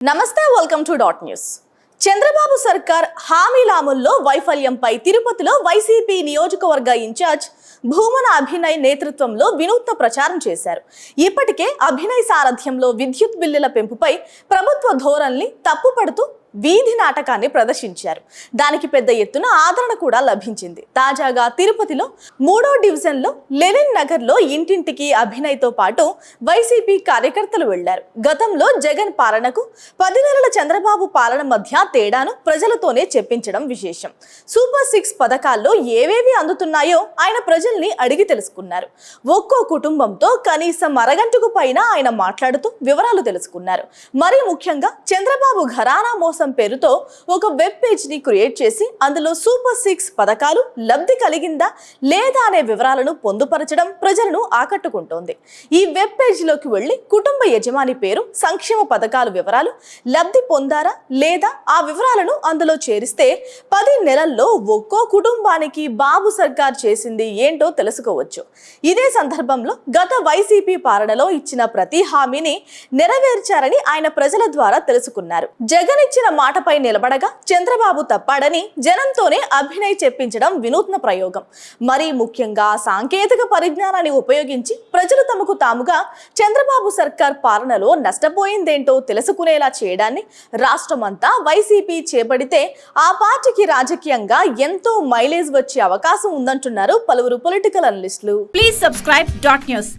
నమస్తే welcome to dot news Chandrababu సర్కార్ హామీల అమల్లో వైఫల్యంపై తిరుపతిలో వైసీపీ నియోజకవర్గ ఇన్ఛార్జ్ భూమన అభినయ్ నేతృత్వంలో వినూత్న ప్రచారం చేశారు. ఇప్పటికే అభినయ్ సారథ్యంలో విద్యుత్ బిల్లుల పెంపుపై ప్రభుత్వ ధోరణిని తప్పుపడుతూ వీధి నాటకాన్ని ప్రదర్శించారు. దానికి పెద్ద ఎత్తున ఆదరణ కూడా లభించింది. తాజాగా తిరుపతిలో మూడో డివిజన్లో లెనిన్ నగర్లో ఇంటింటికి అభినయ్తో పాటు వైసీపీ కార్యకర్తలు వెళ్ళారు. గతంలో జగన్ పాలనకు పది నెలల చంద్రబాబు పాలన మధ్య తేడాను ప్రజలతోనే చెప్పించడం విశేషం. సూపర్ సిక్స్ పథకాల్లో ఏవేవి అందుతున్నాయో ఆయన ప్రజల్ని అడిగి తెలుసుకున్నారు. ఒక్కో కుటుంబంతో కనీసం అరగంటకు పైన ఆయన మాట్లాడుతూ వివరాలు తెలుసుకున్నారు. మరీ ముఖ్యంగా చంద్రబాబు ఘరానా మోసం పేరుతో ఒక వెబ్ పేజ్ని క్రియేట్ చేసి అందులో సూపర్ సిక్స్ పథకాలు లబ్ధి కలిగిందా లేదా అనే వివరాలను పొందుపరచడం ప్రజలను ఆకట్టుకుంటోంది. ఈ వెబ్ పేజ్లోకి వెళ్ళి కుటుంబ యజమాని పేరు సంక్షేమ పథకాల వివరాలు లబ్ధి పొందారా లేదా ఆ వివరాలను అందులో చేరిస్తే పది నెలల్లో ఒక్కో కుటుంబానికి బాబు సర్కార్ చేసింది ఏంటో తెలుసుకోవచ్చు. ఇదే సందర్భంలో గత వైసీపీ పాలనలో ఇచ్చిన ప్రతి హామీని నెరవేర్చారని ఆయన ప్రజల ద్వారా తెలుసుకున్నారు. జగన్ ఇచ్చిన మాటపై నిలబడగా చంద్రబాబు తప్పాడని జనంతోనే అభినయ్ చెప్పించడం వినూత్న ప్రయోగం. మరీ ముఖ్యంగా సాంకేతిక పరిజ్ఞానాన్ని ఉపయోగించి ప్రజలు తమకు తాముగా చంద్రబాబు సర్కార్ పాలనలో నష్టపోయిందేంటో తెలుసుకునేలా చేయడాన్ని రాష్ట్రమంతా వైసీపీ చేపడితే ఆ పార్టీకి రాజకీయంగా ఎంతో మైలేజ్ వచ్చే అవకాశం ఉందంటున్నారు పలువురు political అనలిస్టులు. Please subscribe dot news